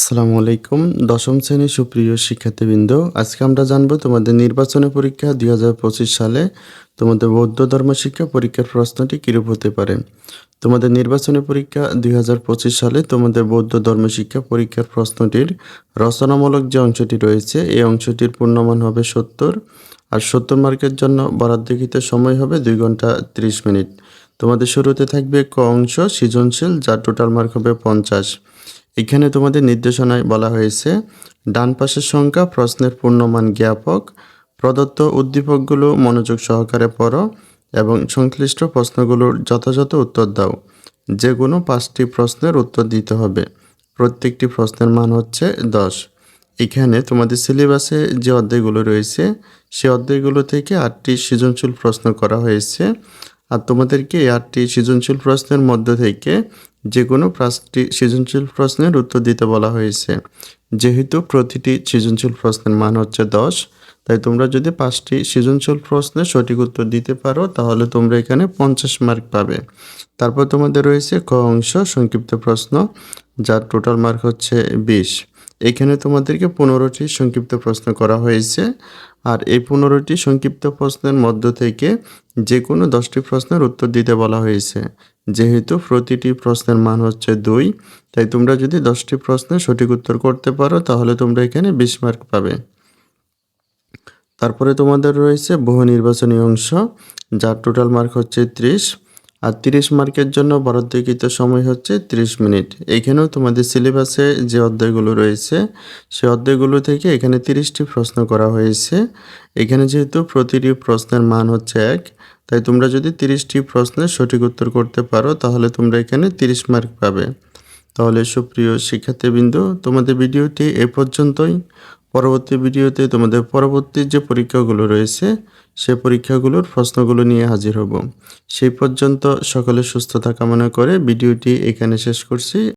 আসসালামু আলাইকুম। দশম শ্রেণির সুপ্রিয় শিক্ষার্থীবৃন্দ, আজকে আমরা জানব তোমাদের নির্বাচনী পরীক্ষা দুই হাজার পঁচিশ সালে তোমাদের বৌদ্ধ ধর্ম শিক্ষা পরীক্ষার প্রশ্নটি কীরূপ হতে পারে? তোমাদের নির্বাচনী পরীক্ষা দুই হাজার পঁচিশ সালে তোমাদের বৌদ্ধ ধর্ম শিক্ষা পরীক্ষার প্রশ্নটির রচনামূলক যে অংশটি রয়েছে, এই অংশটির পূর্ণমান হবে সত্তর আর সত্তর মার্কের জন্য বরাদ্দকৃত সময় হবে দুই ঘণ্টা ত্রিশ মিনিট। তোমাদের শুরুতে থাকবে ক অংশ, সৃজনশীল, যার টোটাল মার্ক হবে পঞ্চাশ। এখানে তোমাদের নির্দেশনায় বলা হয়েছে, ডান পাশের সংখ্যা প্রশ্নের পূর্ণমান জ্ঞাপক, প্রদত্ত উদ্দীপকগুলো মনোযোগ সহকারে পড়ো এবং সংশ্লিষ্ট প্রশ্নগুলোর যথাযথ উত্তর দাও। যে কোনো পাঁচটি প্রশ্নের উত্তর দিতে হবে। প্রত্যেকটি প্রশ্নের মান হচ্ছে দশ। এখানে তোমাদের সিলেবাসে যে অধ্যায়গুলো রয়েছে, সে অধ্যায়গুলো থেকে আটটি সৃজনশীল প্রশ্ন করা হয়েছে। আর তোমাদেরকে এই আটটি সৃজনশীল প্রশ্নের মধ্য থেকে যে কোনো পাঁচটি সৃজনশীল প্রশ্নের উত্তর দিতে বলা হয়েছে। যেহেতু প্রতিটি সৃজনশীল প্রশ্নের মান হচ্ছে দশ, তাই তোমরা যদি পাঁচটি সৃজনশীল প্রশ্নের সঠিক উত্তর দিতে পারো, তাহলে তোমরা এখানে পঞ্চাশ মার্ক পাবে। তারপর তোমাদের রয়েছে ক অংশ সংক্ষিপ্ত প্রশ্ন, যার টোটাল মার্ক হচ্ছে বিশ। এখানে তোমাদেরকে পনেরোটি সংক্ষিপ্ত প্রশ্ন করা হয়েছে। আর এই পনেরোটি সংক্ষিপ্ত প্রশ্নের মধ্য থেকে যে কোনো দশটি প্রশ্নের উত্তর দিতে বলা হয়েছে। যেহেতু প্রতিটি প্রশ্নের মান হচ্ছে দুই, তাই তোমরা যদি দশটি প্রশ্নের সঠিক উত্তর করতে পারো, তাহলে তোমরা এখানে বিশ মার্ক পাবে। তারপরে তোমাদের রয়েছে বহু নির্বাচনী অংশ, যার টোটাল মার্ক হচ্ছে ত্রিশ। আর তিরিশ মার্কের জন্য বরাদ্দকৃত সময় হচ্ছে ত্রিশ মিনিট। এখানেও তোমাদের সিলেবাসে যে অধ্যায়গুলো রয়েছে, সে অধ্যায়গুলো থেকে এখানে তিরিশটি প্রশ্ন করা হয়েছে। এখানে যেহেতু প্রতিটি প্রশ্নের মান হচ্ছে এক, তাই তোমরা যদি তিরিশটি প্রশ্নের সঠিক উত্তর করতে পারো, তাহলে তোমরা এখানে তিরিশ মার্ক পাবে। তাহলে সুপ্রিয় শিক্ষার্থীবৃন্দ, তোমাদের ভিডিওটি এ পর্যন্তই। পরবর্তী ভিডিওতে তোমাদের পরবর্তী যে পরীক্ষাগুলো রয়েছে, সে পরীক্ষাগুলোর প্রশ্নগুলো নিয়ে হাজির হব। সেই পর্যন্ত সকলে সুস্থতা কামনা করে ভিডিওটি এখানে শেষ করছি।